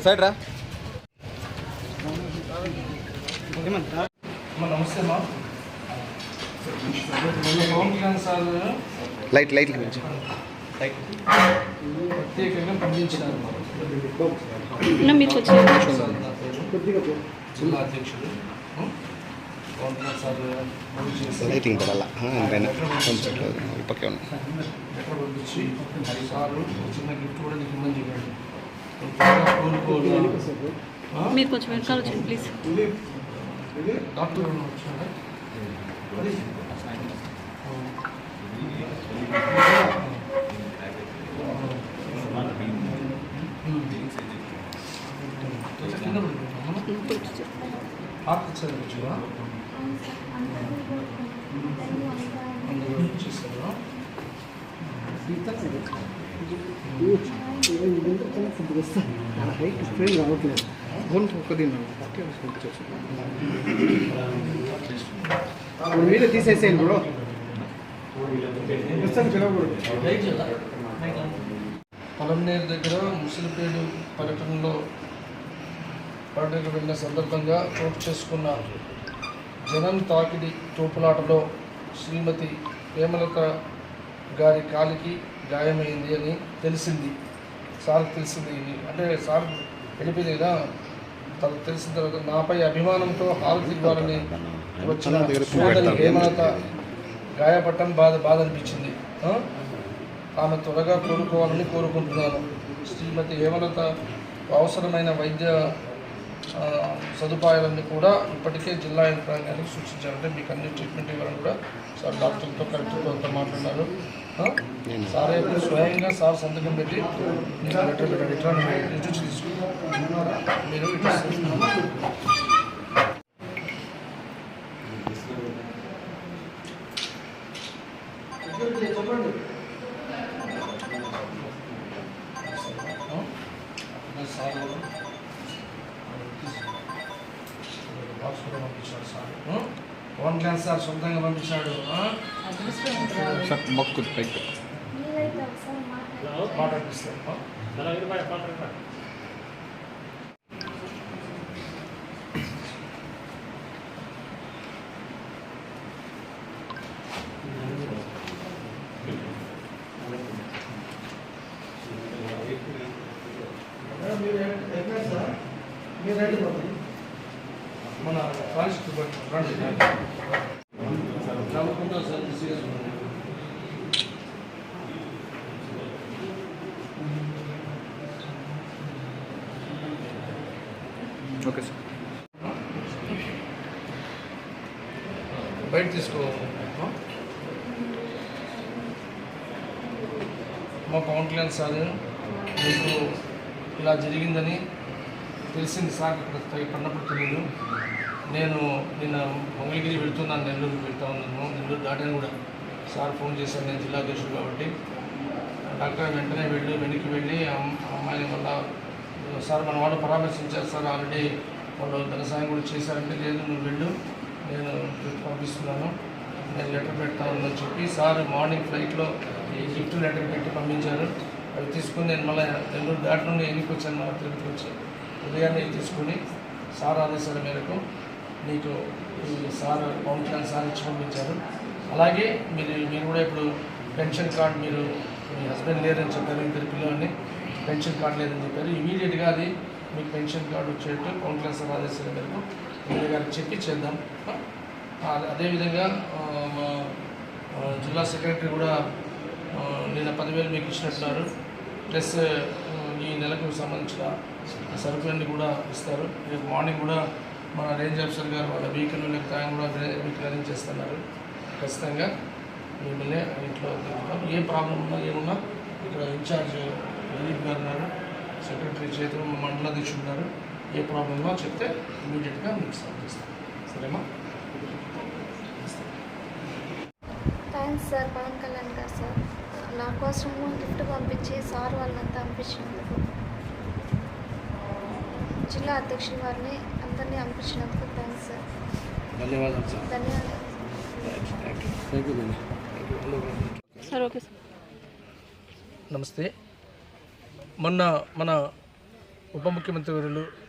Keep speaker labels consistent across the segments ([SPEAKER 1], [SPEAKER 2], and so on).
[SPEAKER 1] Side రా
[SPEAKER 2] అమ్మా, నమస్తే అమ్మా Pavan Kalyan sir
[SPEAKER 1] light light గురించి
[SPEAKER 2] ప్రత్యేకంగా పంపించినారు అమ్మా.
[SPEAKER 3] మీకు వచ్చిన
[SPEAKER 2] సార్ నా పేరు జిల్లా అధ్యక్షుడు ఉం? పవన్ కళ్యాణ్ సార్ ఫోన్ చేసి
[SPEAKER 1] లైటింగ్ పడాల పైన కొంచెం ఈ పక్కే ఉన్నాయి
[SPEAKER 2] లెటర్ పంపించి సారు ఒక చిన్న గిఫ్ట్ కూడా నీకు ఇమ్మని చెప్పాడు నువ్వు త్వరగా కోలుకోవాలి ఆ?
[SPEAKER 3] మీరు కొంచెం వెనకాల వచ్చండి ప్లీజ్
[SPEAKER 2] డాక్టర్ ఎవరైనా వచ్చారా? కింద పడిపోతామా?
[SPEAKER 4] మీద తీసేసేయండి బ్రో
[SPEAKER 2] పలంనేరు దగ్గర ముసలిపేడు పర్యటనలో పర్యటనకు వెళ్ళిన సందర్భంగా చోటు చేసుకున్న జనం తాకిడి తోపులాటలో శ్రీమతి హేమలత గారి కాలికి గాయమైంది అని తెలిసింది. సార్కి తెలిసింది. అంటే సార్ వెళ్ళిపోయింది కదా. తనకు తెలిసిన తర్వాత నాపై అభిమానంతో హారతి ఇవ్వాలని వచ్చిన సోదరి హేమలత గాయపడటం బాధ బాధ అనిపించింది? ఆమె త్వరగా కోలుకోవాలని కోరుకుంటున్నాను. శ్రీమతి హేమలత అవసరమైన వైద్య సదుపాయాలన్నీ కూడా ఇప్పటికే జిల్లా యంత్రాంగానికి సూచించారంటే మీకు అన్ని ట్రీట్మెంట్ ఇవ్వాలని కూడా సార్ డాక్టర్తో కలెక్టర్తో అంతా మాట్లాడినారు సార్ అయితే స్వయంగా సార్ సంతకం పెట్టి మీకు లెటర్ పెట్టాడు ఇట్లా మీరు ఇటు మీరు సార్ బాక్స్ కూడా పంపించారు సార్ పవన్ కళ్యాణ్ సార్ సొంతంగా పంపించాడు. మాట్లాడిపిస్తాను ఆ? మన కానిస్టేబుల్ రండి నవ్వుకుంటా సార్ సీరియస్
[SPEAKER 1] ఓకే సార్
[SPEAKER 2] బయట తీసుకో మా పవన్ కళ్యాణ్ సార్ మీకు ఇలా జరిగిందని తెలిసింది సార్ ఇక్కడ పడినప్పుడు తెలియదు నేను నిన్న మంగళగిరి వెళ్తున్నాను నెల్లూరు వెళ్తా ఉన్నాను. నెల్లూరు దాటాను కూడా సార్ ఫోన్ చేశాను నేను జిల్లా అధ్యక్షుడు కాబట్టి. డాక్టర్ వెంటనే వెళ్ళి వెనక్కి వెళ్ళి అమ్మాయిని మళ్ళా సార్ మన వాళ్ళు పరామర్శించారు సార్ ఆల్రెడీ వాళ్ళు ధన సాయం కూడా చేశారంటే లేదు నువ్వు వెళ్ళు. నేను పంపిస్తున్నాను. నేను లెటర్ పెడతానని చెప్పి సార్ మార్నింగ్ ఫ్లైట్లో ఈ గిఫ్ట్ లెటర్ పెట్టి పంపించారు. అవి తీసుకుని నేను మళ్ళీ నెల్లూరు దాటి నుండి ఎన్నికి మళ్ళీ తిరుపతి వచ్చి. ఉదయాన్నే తీసుకుని సార్ ఆదేశాల మేరకు నీకు సార్ పవన్ కళ్యాణ్ సార్ ఇచ్చి పంపించారు. అలాగే మీరు మీరు కూడా ఇప్పుడు పెన్షన్ కార్డ్ మీరు మీ హస్బెండ్ లేరని చెప్పారు ఇద్దరు పిల్లలని పెన్షన్ కార్డు లేదని చెప్పారు. ఇమీడియట్గా అది మీకు పెన్షన్ కార్డు వచ్చేట్టు పవన్ కళ్యాణ్ సార్ ఆదేశాల మేరకు మీరు గారికి చెప్పి చేద్దాం అదేవిధంగా మా జిల్లా సెక్రటరీ కూడా నిన్న పదివేలు మీకు ఇచ్చినట్టున్నారు. ప్లస్ ఈ నెలకు సంబంధించిన సరుకులన్నీ కూడా ఇస్తారు. రేపు మార్నింగ్ కూడా మన రేంజ్ ఆఫీసర్ గారు వాళ్ళ వెహికల్ లేకపోతే ఆయన కూడా వే- మీకు అరేంజ్ చేస్తున్నారు ఖచ్చితంగా మిమ్మల్ని ఇంట్లో ఏ ప్రాబ్లం ఉన్నా ఏమున్నా ఇక్కడ ఇన్ఛార్జ్ దిలీప్ గారు ఉన్నారు. సెక్రటరీ చేతులు మండలాధీక్షుడు ఉన్నారు. ఏ ప్రాబ్లం ఉన్నా చెప్తే ఇమీడియట్గా మీకు సాల్వ్ చేస్తాం. సరేమా
[SPEAKER 5] థ్యాంక్స్ సార్ పవన్ కళ్యాణ్ గారు సార్. నా కోసము గిఫ్ట్ పంపించి సార్ వాళ్ళంతా పంపించినందుకు. జిల్లా అధ్యక్షుల వారిని అందరినీ పంపించినందుకు థ్యాంక్స్ సార్.
[SPEAKER 2] ధన్యవాదాలు సార్.
[SPEAKER 3] Sir okay sir.
[SPEAKER 2] నమస్తే. మొన్న మన ఉప ముఖ్యమంత్రి వర్యులు ఆ,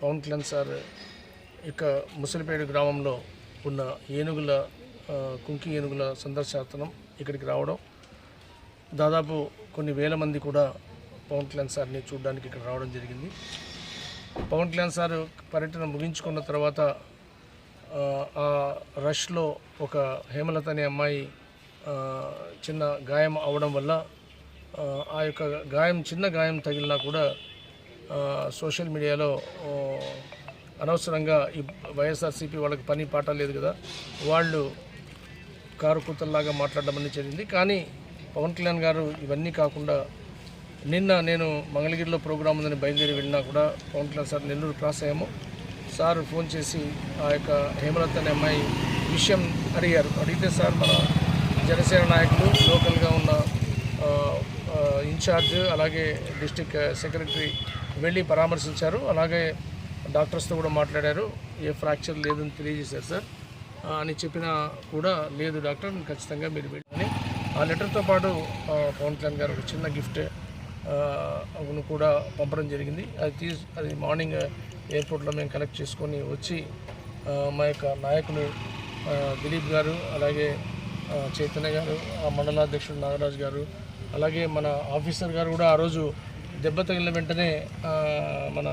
[SPEAKER 2] పవన్ కళ్యాణ్ సార్ ఇక ముసలిపేట గ్రామంలో ఉన్న ఏనుగుల కుంకి ఏనుగుల సందర్శనం ఇక్కడికి రావడం దాదాపు కొన్ని వేల మంది కూడా పవన్ కళ్యాణ్ సార్ని చూడడానికి ఇక్కడ రావడం జరిగింది. పవన్ కళ్యాణ్ సార్ పర్యటన ముగించుకున్న తర్వాత ఆ, రష్లో ఒక హేమలత అనే అమ్మాయి చిన్న గాయం అవడం వల్ల ఆ, యొక్క గాయం చిన్న గాయం తగిలినా కూడా సోషల్ మీడియాలో అనవసరంగా ఈ వైఎస్ఆర్సీపీ వాళ్ళకి పని పాట లేదు కదా వాళ్ళు కారు కూతల్లాగా మాట్లాడడం అనేది జరిగింది. కానీ పవన్ కళ్యాణ్ గారు ఇవన్నీ కాకుండా నిన్న నేను మంగళగిరిలో ప్రోగ్రాం ఉందని బయలుదేరి వెళ్ళినా కూడా పవన్ కళ్యాణ్ సార్ నెల్లూరు క్రాస్ అయ్యాము. సార్ ఫోన్ చేసి ఆ యొక్క హేమలత్ అనే అమ్మాయి విషయం అడిగారు. అడిగితే సార్ మన జనసేన నాయకులు లోకల్గా ఉన్న ఇన్ఛార్జ్ అలాగే డిస్టిక్ సెక్రటరీ వెళ్ళి పరామర్శించారు. అలాగే డాక్టర్స్తో కూడా మాట్లాడారు. ఏ ఫ్రాక్చర్ లేదని తెలియజేశారు సార్. అని చెప్పినా కూడా లేదు డాక్టర్ ఖచ్చితంగా మీరు వెళ్ళని ఆ లెటర్తో పాటు పవన్ కళ్యాణ్ గారు ఒక చిన్న గిఫ్ట్ కూడా పంపడం జరిగింది. అది తీసి అది మార్నింగ్ ఎయిర్పోర్ట్లో మేము కలెక్ట్ చేసుకొని వచ్చి మా యొక్క నాయకులు దిలీప్ గారు అలాగే చైతన్య గారు ఆ మండలాధ్యక్షుడు నాగరాజు గారు అలాగే మన ఆఫీసర్ గారు కూడా ఆ రోజు దెబ్బ తగిలిన వెంటనే మన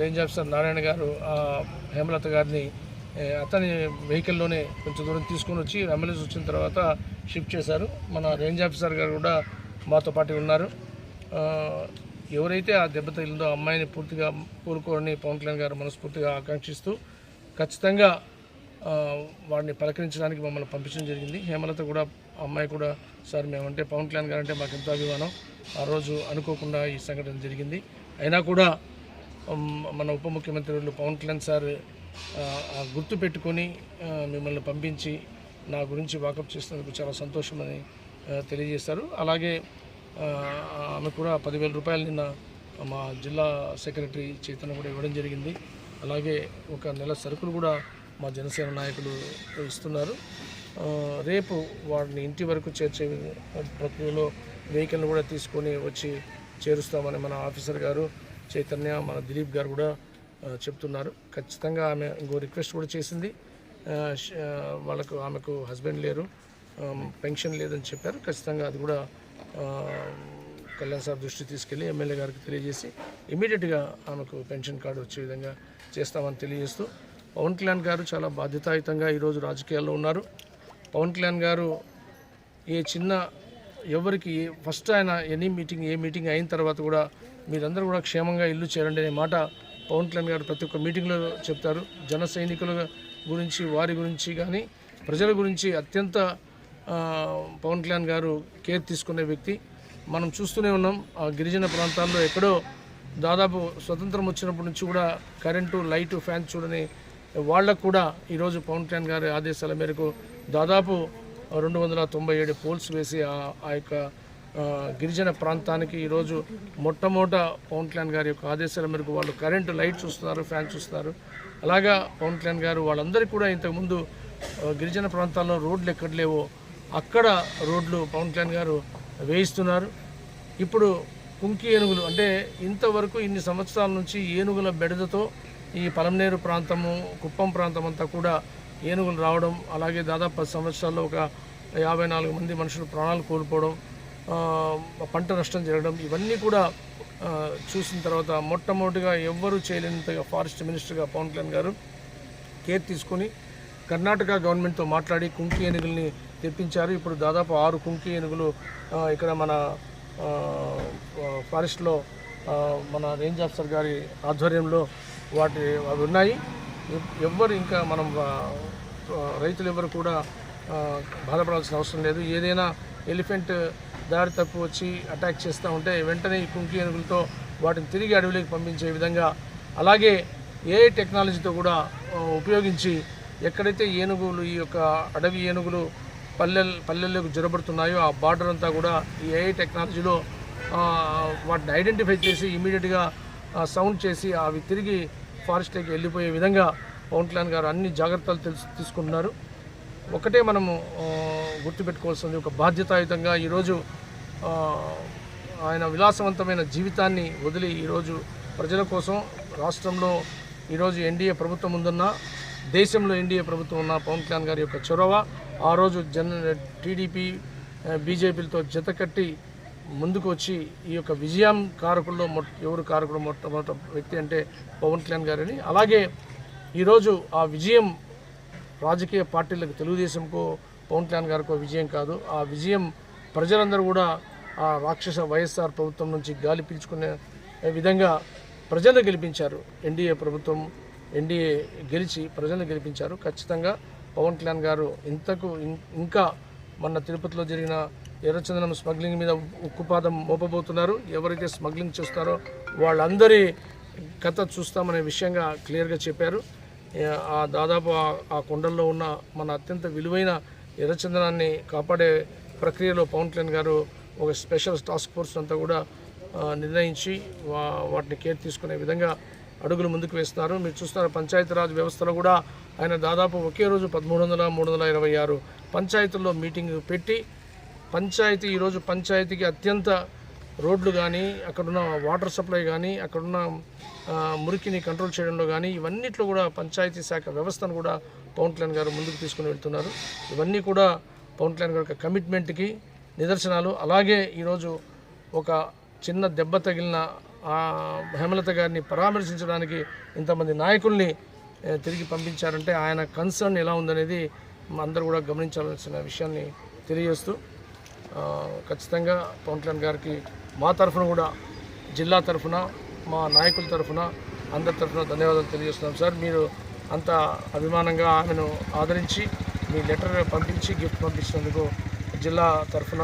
[SPEAKER 2] రేంజ్ ఆఫీసర్ నారాయణ గారు హేమలత గారిని అతని వెహికల్లోనే కొంచెం దూరం తీసుకొని వచ్చి అంబులెన్స్ వచ్చిన తర్వాత షిఫ్ట్ చేశారు. మన రేంజ్ ఆఫీసర్ గారు కూడా మాతో పాటు ఉన్నారు. ఎవరైతే ఆ దెబ్బ తగిలిందో అమ్మాయిని పూర్తిగా కోలుకోవాలని పవన్ కళ్యాణ్ గారు మనస్ఫూర్తిగా ఆకాంక్షిస్తూ ఖచ్చితంగా వాడిని పలకరించడానికి మమ్మల్ని పంపించడం జరిగింది. హేమలత కూడా అమ్మాయి కూడా సార్ మేమంటే పవన్ కళ్యాణ్ గారు అంటే మాకు ఎంతో అభిమానం. ఆ రోజు అనుకోకుండా ఈ సంఘటన జరిగింది. అయినా కూడా మన ఉప ముఖ్యమంత్రి పవన్ కళ్యాణ్ సార్ గుర్తు పెట్టుకొని మిమ్మల్ని పంపించి నా గురించి వాకప్ చేసినందుకు చాలా సంతోషమని తెలియజేశారు అలాగే ఆమె కూడా పదివేల రూపాయలు నిన్న మా జిల్లా సెక్రటరీ చైతన్య కూడా ఇవ్వడం జరిగింది. అలాగే ఒక నెల సరుకులు కూడా మా జనసేన నాయకులు ఇస్తున్నారు. రేపు వాడిని ఇంటి వరకు చేర్చే ప్రక్రియలో వెహికల్ని కూడా తీసుకొని వచ్చి చేరుస్తామని మన ఆఫీసర్ గారు చైతన్య మన దిలీప్ గారు కూడా చెప్తున్నారు. ఖచ్చితంగా ఆమె ఇంకో రిక్వెస్ట్ కూడా చేసింది. వాళ్ళకు ఆమెకు హస్బెండ్ లేరు. పెన్షన్ లేదని చెప్పారు. ఖచ్చితంగా అది కూడా కళ్యాణ్ సార్ దృష్టి తీసుకెళ్ళి ఎమ్మెల్యే గారికి తెలియజేసి ఇమీడియట్గా ఆమెకు పెన్షన్ కార్డు వచ్చే విధంగా చేస్తామని తెలియజేస్తూ పవన్ కళ్యాణ్ గారు చాలా బాధ్యతాయుతంగా ఈరోజు రాజకీయాల్లో ఉన్నారు. పవన్ కళ్యాణ్ గారు ఏ చిన్న ఎవరికి ఫస్ట్ ఆయన ఎనీ మీటింగ్ ఏ మీటింగ్ అయిన తర్వాత కూడా మీరందరూ కూడా క్షేమంగా ఇల్లు చేరండి అనే మాట పవన్ కళ్యాణ్ గారు ప్రతి ఒక్క మీటింగ్లో చెప్తారు. జన సైనికుల గురించి వారి గురించి కానీ ప్రజల గురించి అత్యంత పవన్ కళ్యాణ్ గారు కేర్ తీసుకునే వ్యక్తి. మనం చూస్తూనే ఉన్నాం ఆ గిరిజన ప్రాంతాల్లో ఎక్కడో దాదాపు స్వతంత్రం వచ్చినప్పటి నుంచి కూడా కరెంటు లైటు ఫ్యాన్ చూడని వాళ్ళకు కూడా ఈరోజు పవన్ కళ్యాణ్ గారి ఆదేశాల మేరకు దాదాపు రెండు వందల తొంభై ఏడు పోల్స్ వేసి ఆ ఆ యొక్క గిరిజన ప్రాంతానికి ఈరోజు మొట్టమొదట పవన్ కళ్యాణ్ గారి యొక్క ఆదేశాల మేరకు వాళ్ళు కరెంటు లైట్ చూస్తున్నారు ఫ్యాన్ చూస్తున్నారు. అలాగా పవన్ కళ్యాణ్ గారు వాళ్ళందరికీ కూడా ఇంతకుముందు గిరిజన ప్రాంతాల్లో రోడ్లు ఎక్కడ లేవో అక్కడ రోడ్లు పవన్ కళ్యాణ్ గారు వేయిస్తున్నారు. ఇప్పుడు కుంకి ఏనుగులు అంటే ఇంతవరకు ఇన్ని సంవత్సరాల నుంచి ఏనుగుల బెడదతో ఈ పలంనేరు ప్రాంతము కుప్పం ప్రాంతం అంతా కూడా ఏనుగులు రావడం అలాగే దాదాపు పది సంవత్సరాల్లో ఒక యాభై నాలుగు మంది మనుషులు ప్రాణాలు కోల్పోవడం పంట నష్టం జరగడం ఇవన్నీ కూడా చూసిన తర్వాత మొట్టమొదటిగా ఎవ్వరూ చేయలేనంతగా ఫారెస్ట్ మినిస్టర్గా పవన్ కళ్యాణ్ గారు కేర్ తీసుకొని కర్ణాటక గవర్నమెంట్తో మాట్లాడి కుంకి ఏనుగుల్ని తెప్పించారు. ఇప్పుడు దాదాపు ఆరు కుంకి ఏనుగులు ఇక్కడ మన ఫారెస్ట్లో మన రేంజ్ ఆఫీసర్ గారి ఆధ్వర్యంలో వాటి అవి ఉన్నాయి. ఎవ్వరు ఇంకా మనం రైతులు ఎవరు కూడా బాధపడాల్సిన అవసరం లేదు. ఏదైనా ఎలిఫెంట్ దారి తప్పు వచ్చి అటాక్ చేస్తూ ఉంటే వెంటనే ఈ కుంకి ఏనుగులతో వాటిని తిరిగి అడవిలోకి పంపించే విధంగా అలాగే ఏ టెక్నాలజీతో కూడా ఉపయోగించి ఎక్కడైతే ఏనుగులు ఈ యొక్క అడవి ఏనుగులు పల్లెల్ పల్లెల్లోకి జొరబడుతున్నాయో ఆ బార్డర్ అంతా కూడా ఈ ఏఐ టెక్నాలజీలో వాటిని ఐడెంటిఫై చేసి ఇమీడియట్గా సౌండ్ చేసి అవి తిరిగి ఫారెస్ట్లోకి వెళ్ళిపోయే విధంగా పవన్ కళ్యాణ్ గారు అన్ని జాగ్రత్తలు తెలుసు తీసుకుంటున్నారు. ఒకటే మనము గుర్తుపెట్టుకోవాల్సింది ఒక బాధ్యతాయుతంగా ఈరోజు ఆయన విలాసవంతమైన జీవితాన్ని వదిలి ఈరోజు ప్రజల కోసం రాష్ట్రంలో ఈరోజు ఎన్డీఏ ప్రభుత్వం ఉందన్న దేశంలో ఎన్డీఏ ప్రభుత్వం ఉన్న పవన్ కళ్యాణ్ గారి యొక్క చొరవ ఆ రోజు జన టీడీపీ బీజేపీలతో జతకట్టి ముందుకు వచ్చి ఈ యొక్క విజయం కారకుల్లో మొట్ట ఎవరు కారకుడు మొట్టమొదటి వ్యక్తి అంటే పవన్ కళ్యాణ్ గారని అలాగే ఈరోజు ఆ విజయం రాజకీయ పార్టీలకు తెలుగుదేశంకో పవన్ కళ్యాణ్ గారికో విజయం కాదు. ఆ విజయం ప్రజలందరూ కూడా ఆ రాక్షస వైఎస్ఆర్ ప్రభుత్వం నుంచి గాలి పీల్చుకునే విధంగా ప్రజలు గెలిపించారు. ఎన్డీఏ ప్రభుత్వం ఎన్డీఏ గెలిచి ప్రజలను గెలిపించారు. ఖచ్చితంగా పవన్ కళ్యాణ్ గారు ఇంతకు ఇం- ఇంకా మొన్న తిరుపతిలో జరిగిన ఎర్రచందనం స్మగ్లింగ్ మీద ఉక్కుపాదం మోపబోతున్నారు. ఎవరైతే స్మగ్లింగ్ చేస్తారో వాళ్ళందరి కథ చూస్తామనే విషయంగా క్లియర్గా చెప్పారు. ఆ దాదాపు ఆ- కొండల్లో ఉన్న మన అత్యంత విలువైన ఎర్రచందనాన్ని కాపాడే ప్రక్రియలో పవన్ కళ్యాణ్ గారు ఒక స్పెషల్ టాస్క్ ఫోర్స్ అంతా కూడా నిర్ణయించి వాటిని కేర్ తీసుకునే విధంగా అడుగులు ముందుకు వేస్తున్నారు. మీరు చూస్తున్నారు పంచాయతీరాజ్ వ్యవస్థలో కూడా ఆయన దాదాపు ఒకే రోజు పదమూడు వందల మూడు వందల ఇరవై ఆరు పంచాయతీల్లో మీటింగ్ పెట్టి పంచాయతీ ఈరోజు పంచాయతీకి అత్యంత రోడ్లు కానీ అక్కడున్న వాటర్ సప్లై కానీ అక్కడున్న మురికిని కంట్రోల్ చేయడంలో కానీ ఇవన్నిట్లో కూడా పంచాయతీ శాఖ వ్యవస్థను కూడా పవన్ కళ్యాణ్ గారు ముందుకు తీసుకుని వెళ్తున్నారు. ఇవన్నీ కూడా పవన్ కళ్యాణ్ గారి యొక్క కమిట్మెంట్కి నిదర్శనాలు. అలాగే ఈరోజు ఒక చిన్న దెబ్బ తగిలిన హేమలత గారిని పరామర్శించడానికి ఇంతమంది నాయకుల్ని తిరిగి పంపించారంటే ఆయన కన్సర్న్ ఎలా ఉందనేది అందరూ కూడా గమనించాల్సిన విషయాన్ని తెలియజేస్తూ ఖచ్చితంగా పవన్ కళ్యాణ్ గారికి మా తరఫున కూడా జిల్లా తరఫున మా నాయకుల తరఫున అందరి తరఫున ధన్యవాదాలు తెలియజేస్తున్నాం సార్. మీరు అంత అభిమానంగా ఆమెను ఆదరించి మీ లెటర్ పంపించి గిఫ్ట్ పంపించినందుకు జిల్లా తరఫున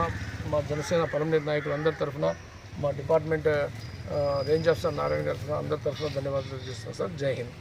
[SPEAKER 2] మా జనసేన పరమనేత నాయకులు అందరి తరఫున మా డిపార్ట్మెంట్ రేంజ్ ఆఫీసర్ నారాయణ గారి తరఫున అందరి తరఫున ధన్యవాదాలు తెలియజేస్తున్నాం సార్. జై హింద్.